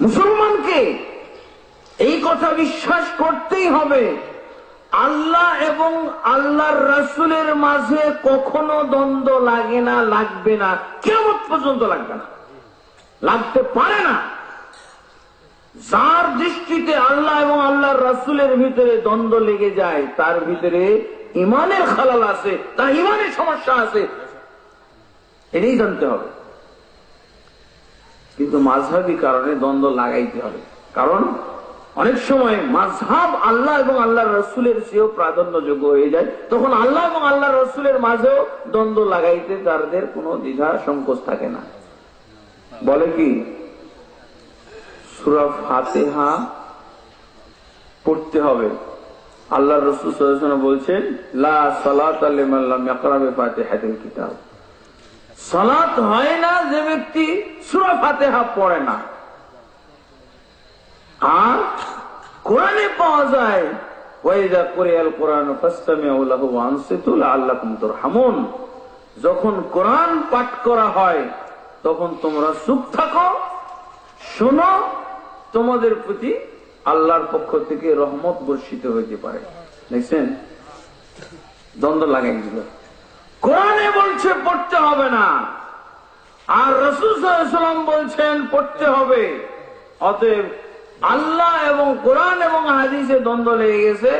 মুসলমানকে এই কথা বিশ্বাস করতেই হবে, আল্লাহ এবং আল্লাহর রাসুলের মাঝে কখনো দ্বন্দ্ব লাগে না, লাগবে না কেমন পর্যন্ত লাগবে না। লাগতে পারে না। যার দৃষ্টিতে আল্লাহ এবং আল্লাহর রাসুলের ভিতরে দ্বন্দ্ব লেগে যায়, তার ভিতরে ইমানের খালাল আছে, তার ইমানের সমস্যা আছে। এটাই জানতে হবে। কিন্তু মাঝহাবি কারণে দ্বন্দ্ব লাগাইতে হবে। কারণ অনেক সময় মাঝহাব আল্লাহ এবং আল্লাহ রসুলের চেয়েও প্রাধান্যযোগ্য হয়ে যায়। তখন আল্লাহ এবং আল্লাহ রসুলের মাঝেও দ্বন্দ্ব লাগাইতে তাদের কোনো দ্বিধা সংকোচ থাকে না। বলে কি? সুরা ফাতেহা পড়তে হবে। আল্লাহ রসুল বলছেন, লা সালাত আলিমাল্লাম ফাতিহাতুল কিতাব। সালাত হয় না যে ব্যক্তি সুরা ফাতেহা পড়ে না। আর কোরআনে পাওয়া যায় ওয়াইদা কোরিয়াল কোরআন ফাস্তামিউ লাহু ওয়ানসিতু লাআল্লাকুম তুরহামুন। যখন কোরআন পাঠ করা হয়, তখন তোমরা চুপ থাকো, শোনো, তোমাদের প্রতি আল্লাহর পক্ষ থেকে রহমত বর্ষিত হইতে পারে। দেখছেন? দ্বন্দ্ব লাগাই দিল কোরআনে বলছে, পড়তে হবে না। আর রসুল বলছেন, পড়তে হবে। অতএব আল্লাহ এবং কোরআন এবং হাদিসে দ্বন্দ্ব লেগে গেছে।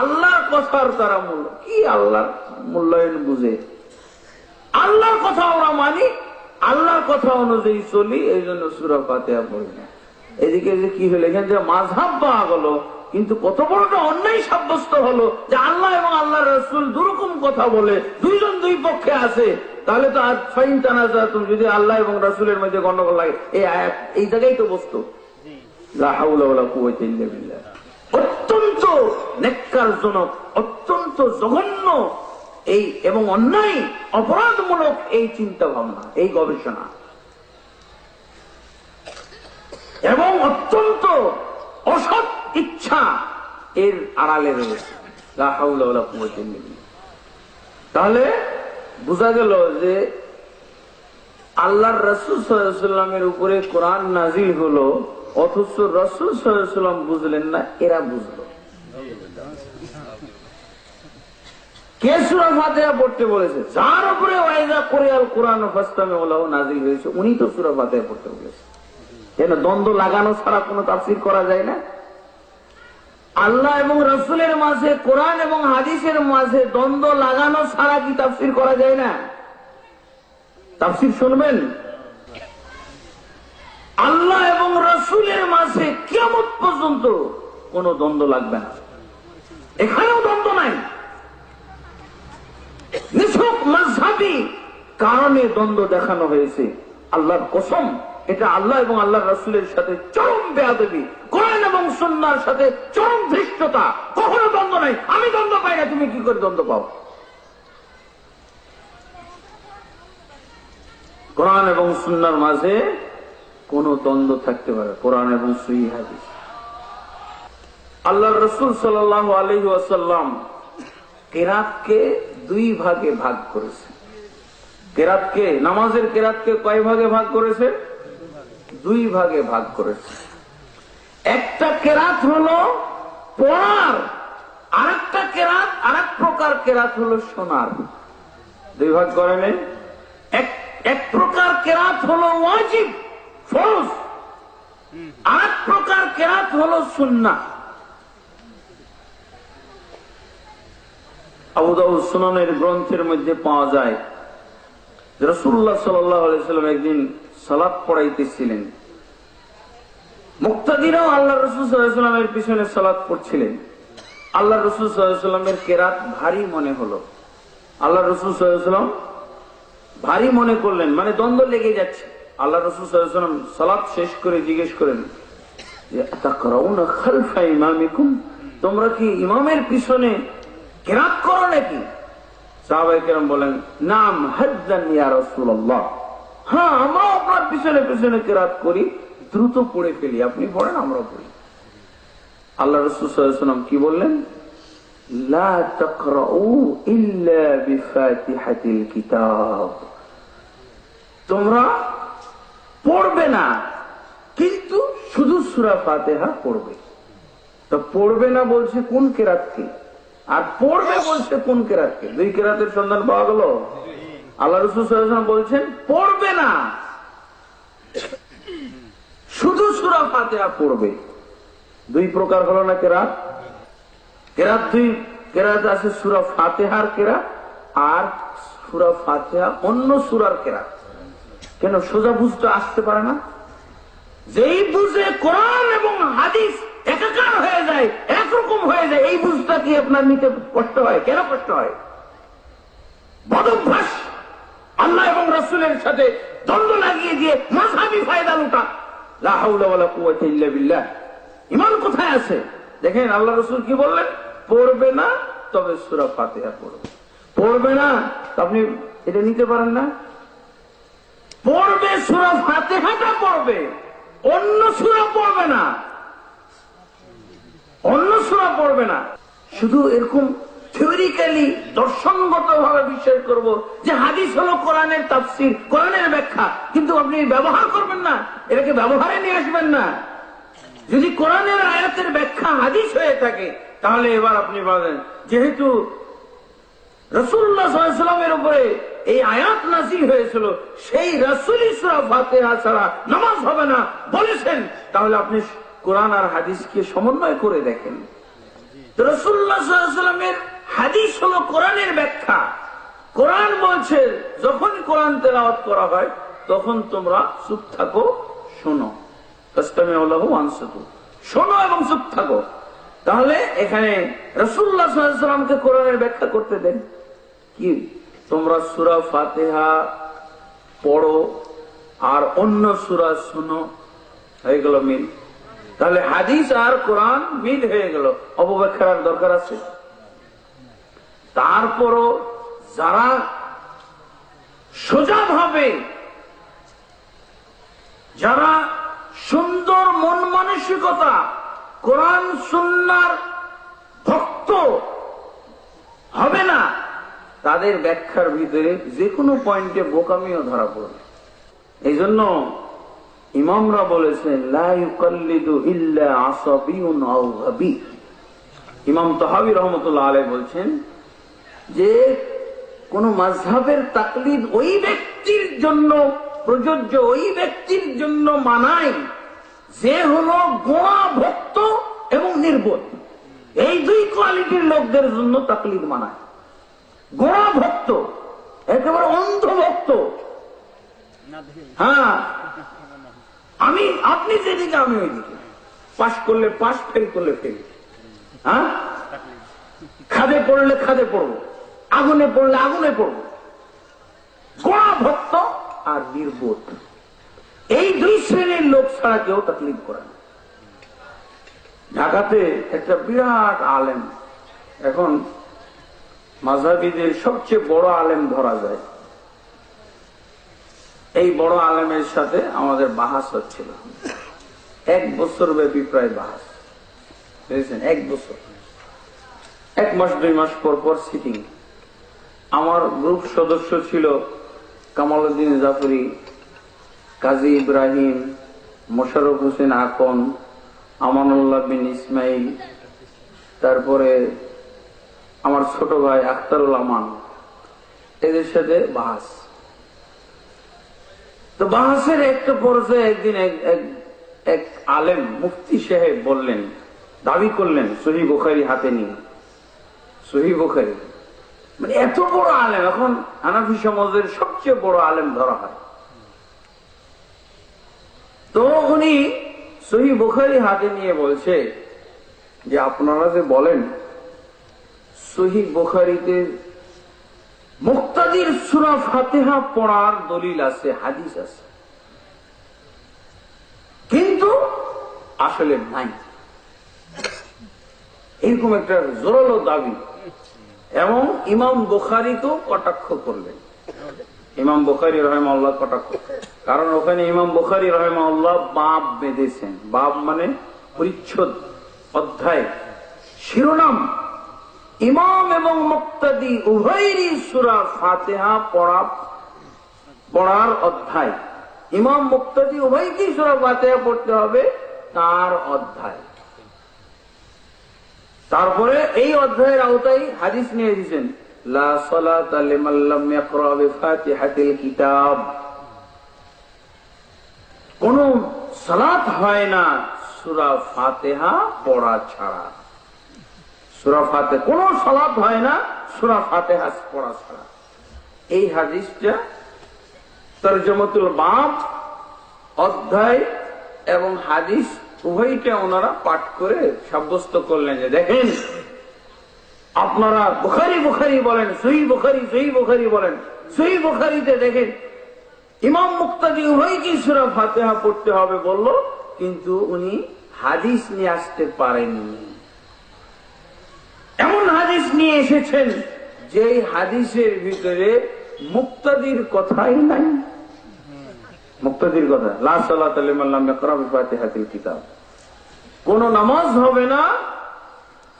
আল্লাহর কথার তারা মূল্য কি আল্লাহর মূল্যায়ন বুঝে? আল্লাহর কথা আমরা মানি, আল্লাহর কথা অনুযায়ী চলি এই জন্য সুরা পড়ি না। এদিকে যে কি হলো, এখান থেকে মাঝহাব পাওয়া গেল। কিন্তু কত বড়টা অন্যায় সাব্যস্ত হলো যে আল্লাহ এবং আল্লাহ রসুল দুরকম কথা বলে দুইজন দুই পক্ষে আছে তাহলে তো আর ফাইন টানা তুমি যদি আল্লাহ এবং রসুলের মধ্যে গন্ডগোল লাগে এই আয়াত এই জায়গায় তো বস্তু। অত্যন্ত নেককারজনক অত্যন্ত জঘন্য এই এবং অন্যায় অপরাধমূলক এই চিন্তা ভাবনা এই গবেষণা। এবং অত্যন্ত অসৎ ইচ্ছা এর আড়ালে রয়েছে। তাহলে বোঝা গেল যে আল্লাহর রসুল সাল্লামের উপরে কোরআন নাজিল হলো, অথচ রসুল সাল্লাম বুঝলেন না, এরা বুঝলো। কে সুরা ফাতেহা পড়তে বলেছে? যার উপরে ওয়াইদা কোরিয়াল কোরআন ফাস্তামে ওলাহ নাজিল হয়েছে, উনি তো সুরা ফাতেহা পড়তে বলেছে। কেন দ্বন্দ্ব লাগানো ছাড়া কোনো তাফসির করা যায় না। আল্লাহ এবং রসুলের মাঝে, কোরআন এবং হাদিসের মাঝে দ্বন্দ্ব লাগানো ছাড়া কি তাফসির করা যায় না? তাফসির শুনবেন? আল্লাহ এবং রসুলের মাঝে কেমন পর্যন্ত কোন দ্বন্দ্ব লাগবে না। এখানেও দ্বন্দ্ব নাই। নিছক মাঝাবি কারণে দ্বন্দ্ব দেখানো হয়েছে। আল্লাহর কসম। এটা আল্লাহ এবং আল্লাহ রসুলের সাথে চরম বেয়াদবি, কোরআন এবং সন্ন্যার সাথে চরম ধৃষ্টতা। কখনো দ্বন্দ্ব নাই। আমি দ্বন্দ্ব পাই না, তুমি কি করে দ্বন্দ্ব পাও? কোরআন এবং সুন্নার মাঝে কোন দ্বন্দ্ব থাকতে পারে কোরআন এবং সুই হাদিস। আল্লাহ রসুল সাল আলহি আসাল্লাম কেরাতকে দুই ভাগে ভাগ করেছে। কেরাতকে, নামাজের কেরাতকে কয় ভাগে ভাগ করেছে? দুই ভাগে ভাগ করেছে। একটা কেরাত হলো পড়ার, আরেকটা কেরাত, আরেক প্রকার কেরাত হলো সোনার। দুই ভাগ করেন এক এক প্রকার কেরাত হলো ওয়াজিব, ফরজ। আরেক প্রকার কেরাত হলো সুন্না আবুদাউ সুনানের গ্রন্থের মধ্যে পাওয়া যায় রসুল্লাহ সাল্লাহ সাল্লাম একদিন সালাদ পড়াইতেছিলেন। মুক্তাদিরাও আল্লাহ রসুল সাল্লামের পিছনে সালাদ পড়ছিলেন। আল্লাহ রসুল সাল্লামের কেরাত ভারী মনে হলো। আল্লাহ রসুল সাল্লাম ভারী মনে করলেন মানে দ্বন্দ্ব লেগে যাচ্ছে। আল্লাহ রসুল সাল্লাম সালাদ শেষ করে জিজ্ঞেস করেন তোমরা কি ইমামের পিছনে কেরাত করো নাকি? সাহাবাই কেরাম বলেন, নাম হাজ্জান ইয়া রাসূলুল্লাহ। হ্যাঁ আমরা আপনার পিছনে পিছনে কেরাত করি, দ্রুত পড়ে ফেলি। আপনি পড়েন আমরা পড়ি। আল্লাহ রসুল কি বললেন? তোমরা পড়বে না, কিন্তু শুধু সুরা ফাতেহা পড়বে। তো পড়বে না বলছে কোন কেরাতকে? আর পড়বে বলছে কোন কেরাতকে? দুই কেরাতের সন্ধান পাওয়া গেল? আল্লাহ রসুল বলছেন, পড়বে না। শুধু সুরা ফাতেহা পড়বে। দুই প্রকার হলো না কেরাত? কেরাত দুই, কেরাত আছে সুরা ফাতেহার কেরাত আর সুরা ফাতেহা অন্য সুরার কেরাত। কেন? সোজা বুঝতে আসতে পারে না। যেই বুঝে কোরআন এবং হাদিস একাকার হয়ে যায়, একরকম হয়ে যায়, এই বুঝটা কি আপনার নিতে কষ্ট হয়? কেন কষ্ট হয়? বদভ্যাস। আল্লাহ এবং রসুলের সাথে দ্বন্দ্ব লাগিয়ে দিয়ে মাঝাবি ফায়দা লুটা। ইমান কোথায় আছে? দেখেন আল্লাহ রসুল কি বললেন? পড়বে না, তবে সুরা ফাতিহা পড়বে পড়বে না আপনি এটা নিতে পারেন না। পড়বে, সুরা ফাতেহাটা পড়বে। অন্য সুরা পড়বে না। অন্য সুরা পড়বে না। শুধু এরকম থিওরিক্যালি দর্শনগত ভাবে বিশ্বাস করব যে হাদিস হলো কোরআনের তাফসির, কোরআনের ব্যাখ্যা। কিন্তু আপনি ব্যবহার করবেন না, এটাকে ব্যবহারে নিয়ে আসবেন না। যদি কোরআনের আয়াতের ব্যাখ্যা হাদিস হয়ে থাকে, তাহলে এবার আপনি বলেন, যেহেতু রসুল্লাহামের উপরে এই আয়াত নাজিল হয়েছিল, সেই রসুল ইসরা ছাড়া নামাজ হবে না বলেছেন, তাহলে আপনি কোরআন আর হাদিসকে সমন্বয় করে দেখেন। রসুল্লাহামের হাদিস হলো কোরআনের ব্যাখ্যা। কোরআন বলছে, যখন কোরআন তেলাওয়াত করা হয়, তখন তোমরা চুপ থাকো, শোনো। শোনো এবং চুপ থাকো। তাহলে এখানে রসুল্লাহ সাল্লামকে কোরআনের ব্যাখ্যা করতে দেন। কি? তোমরা সুরা ফাতেহা পড়ো আর অন্য সুরা শুনো। হয়ে গেল মিল। তাহলে হাদিস আর কোরআন মিল হয়ে গেল। অপব্যাখ্যার দরকার আছে? তারপরও যারা সোজা ভাবে, যারা সুন্দর মন মানসিকতা, কোরআন, সুন্নার ভক্ত হবে না, তাদের ব্যাখ্যার ভিতরে যে কোনো পয়েন্টে বোকামিও ধরা পড়বে। এই জন্য ইমামরা বলেছেন ইমাম তহাবি রহমতুল্লাহ আলে বলছেন যে কোন মাঝহাবের তাকলিদ ওই ব্যক্তির জন্য, প্রযোজ্য ওই ব্যক্তির জন্য মানায়। যে হলো গোড়া ভক্ত এবং নির্বোধ। এই দুই কোয়ালিটির লোকদের জন্য তাকলিদ মানায়। গোড়া ভক্ত, একেবারে অন্ধ ভক্ত। হ্যাঁ আমি, আপনি যেদিকে, আমি ওইদিকে। পাশ করলে পাশ ফেল করলে ফেল হ্যাঁ? খাদে পড়লে খাদে পড়ব। আগুনে পড়লে আগুনে পড়ব গোড়া ভক্ত আর নির্বোধ। এই দুই শ্রেণির লোক ছাড়া কেউ তাকলিফ করে না। ঢাকাতে একটা বিরাট আলেম। এখন মাঝাবিদের সবচেয়ে বড় আলেম ধরা যায়। এই বড় আলেমের সাথে আমাদের বাহাস হচ্ছিল। এক বছর ব্যাপী প্রায় বাহাস। বুঝেছেন? এক বছর। এক মাস, দুই মাস পর পর সিটিং আমার গ্রুপ সদস্য ছিল কামাল উদ্দিন জাফরি, কাজী ইব্রাহিম, মোশারফ হোসেন আকন, আমানুল্লাহ বিন ইসমাইল, তারপরে আমার ছোট ভাই আখতারুল আমান। এদের সাথে বাহাস তো বাহাসের একটা পর্যায়ে একদিন এক- আলেম মুফতি সাহেব বললেন, দাবি করলেন, সহি বোখারি হাতে নিয়ে সহি বোখারি। মানে এত বড় আলেম, এখন হানাফি সমাজের সবচেয়ে বড় আলেম ধরা হয়। তো উনি সহি বোখারি হাতে নিয়ে বলছে যে আপনারা যে বলেন, সহি বোখারিতে মুক্তাদির সুরা ফাতেহা পড়ার দলিল আছে, হাদিস আছে। কিন্তু আসলে নাই। এরকম একটা জোরালো দাবি। এবং ইমাম বুখারিকেও কটাক্ষ করলেন ইমাম বুখারি রহেমাল্লাহ কটাক্ষ কারণ ওখানে ইমাম বুখারি রহেমাল্লাহ বাপ বেঁধেছেন। বাপ মানে পরিচ্ছদ, অধ্যায়, শিরোনাম। ইমাম এবং মুক্তাদি উভয়েরই সুরা ফাতেহা পড়া, পড়ার অধ্যায়। ইমাম মুক্তাদি উভয়কেই সুরা ফাতেহা পড়তে হবে তার অধ্যায়। তারপরে এই অধ্যায়ের আওতায় হাদিস নিয়ে দিয়েছেন কোন সালাত হয় না, সূরা ফাতিহা পড়া ছাড়া। সূরা ফাতে কোন সালাত হয় না, সূরা ফাতিহা পড়া ছাড়া। এই হাদিসটা তরজমাতুল বাপ অধ্যায় এবং হাদিস উভয়টা ওনারা পাঠ করে সাব্যস্ত করলেন যে, দেখেন, আপনারা বুখারি বুখারি বলেন সহি বুখারি সহি বুখারি বলেন সহি বুখারিতে দেখেন, ইমাম মুক্তাদি উভয়কে সুরা ফাতেহা পড়তে হবে বলল, কিন্তু উনি হাদিস নিয়ে আসতে পারেননি। এমন হাদিস নিয়ে এসেছেন যে হাদিসের ভিতরে মুক্তাদির কথাই নাই। মুক্তাদির কথা কিতাব। কোন নামাজ হবে না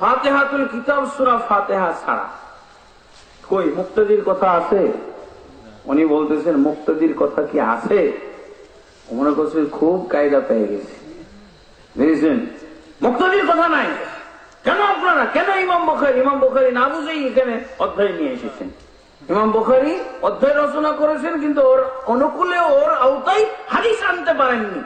ফাতেহাতুল কিতাব, সুরা ফাতেহা ছাড়া। কই, মুক্তাদির কথা আছে? উনি বলতেছেন, মুক্তাদির কথা কি আছে? মনে করছে খুব কায়দা পেয়ে গেছে। বুঝেছেন? মুক্তাদির কথা নাই। কেন আপনারা, কেন ইমাম বখারি ইমাম বখারি না বুঝেই এখানে অধ্যায় নিয়ে এসেছেন? ইমাম বখারি অধ্যায় রচনা করেছেন, কিন্তু ওর অনুকূলে ওর আওতায় হাদিস আনতে পারেননি।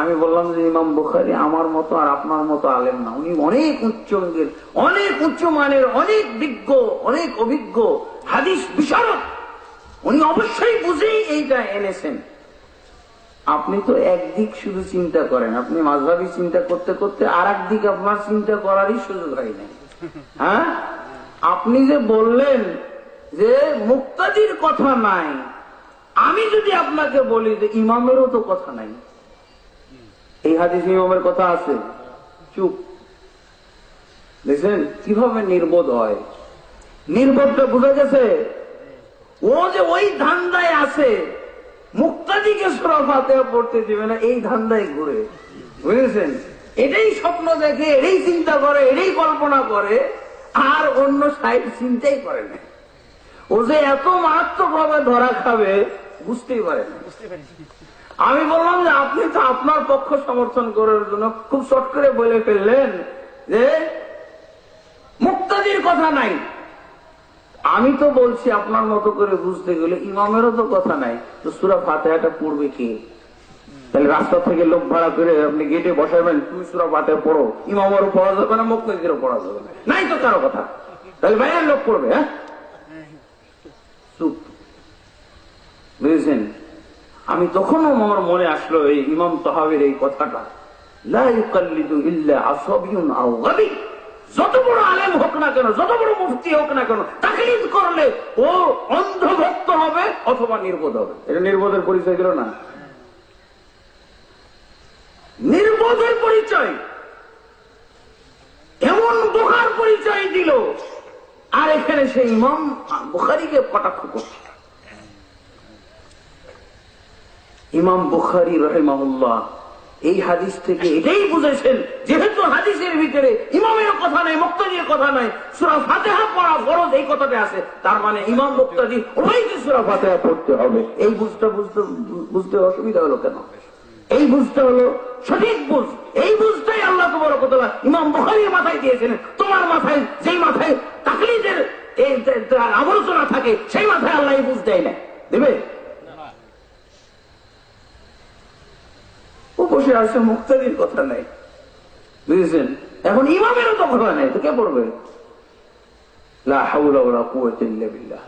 আমি বললাম যে, ইমাম বুখারি আমার মতো আর আপনার মতো আলেম না। উনি অনেক উচ্চ অনেক উচ্চ মানের, অনেক বিজ্ঞ, অনেক অভিজ্ঞ, হাদিস বিশারদ। উনি অবশ্যই বুঝেই এইটা এনেছেন। আপনি তো একদিক শুধু চিন্তা করেন, আপনি মাঝভাবি চিন্তা করতে করতে আর দিক আপনার চিন্তা করারই সুযোগ হয় না হ্যাঁ? আপনি যে বললেন যে মুক্তাদির কথা নাই। আমি যদি আপনাকে বলি যে ইমামেরও তো কথা নাই। এই হাদিস ইমামের কথা আছে। চুপ। দেখছেন? কীভাবে নির্বোধ হয়? নির্বোধটা বুঝা গেছে? ও যে ওই ধান্দায় আছে, মুক্তাদিকে সুরাফাতে পড়তে দিবে না, এই ধান্দায় ঘুরে। বুঝেছেন? এটাই স্বপ্ন দেখে, এটাই চিন্তা করে, এটাই কল্পনা করে, আর অন্য সাইড চিন্তাই করে না। ও যে এত মারাত্মক ভাবে ধরা খাবে, বুঝতেই পারে আমি বললাম যে আপনি তো আপনার পক্ষ সমর্থন করার জন্য খুব শর্ট করে বলে ফেললেন যে মুক্তাদির কথা নাই। আমি তো বলছি আপনার মতো করে বুঝতে গেলে ইমামেরও তো কথা নাই। তো সুরা ফাতেহাটা পড়বে কে? তাহলে রাস্তা থেকে লোক ভাড়া করে আপনি গেটে বসাবেন, তুমি সুরা ফাতেহা পড়ো। ইমামেরও পড়া যাবে না মুক্তাদিরও পড়া যাবে নাই তো কারও কথা। তাহলে ভাইয়ার লোক পড়বে হ্যাঁ? চুপ। বুঝেছেন? আমি তখনও আমার মনে আসলো এই ইমাম তহাবের এই কথাটা। যত বড় আলেম হোক না কেন, যত বড় মুফতি হোক না কেন, তাকলিদ করলে ও অন্ধভক্ত হবে অথবা নির্বোধ হবে। এটা নির্বোধের পরিচয় দিল না? নির্বোধের পরিচয়! এমন বোকার পরিচয় দিল আর এখানে সেই ইমাম বুখারিকে কটাক্ষ করছে ইমাম বুখারি রহেমাহুল্লাহ এই হাদিস থেকে এটাই বুঝেছেন, যেহেতু হাদিসের ভিতরে ইমামের কথা নাই, মুক্তাদির কথা নাই, সুরা ফাতেহা পড়া ফরজ এই কথাটা আছে। তার মানে ইমাম মুক্তাদি উভয়কে সুরা ফাতেহা পড়তে হবে। এই বুঝটা বুঝতে বুঝতে অসুবিধা হলো কেন? এই বুঝতে হলো সঠিক বুঝ। এই বুঝটাই আল্লাহ তোমার কথা ইমাম বুখারির মাথায় দিয়েছেন। তোমার মাথায়, যেই মাথায় তাকলিদের আবর্জনা থাকে, সেই মাথায় আল্লাহ বুঝ দেয় না। দেবে? ও বসে আছে, মুক্তাদির কথা নাই। বুঝেছেন? এখন ইমামেরও তো কথা নাই, তো কে পড়বে? লা হাউলা ওয়ালা কুওয়াতা ইল্লা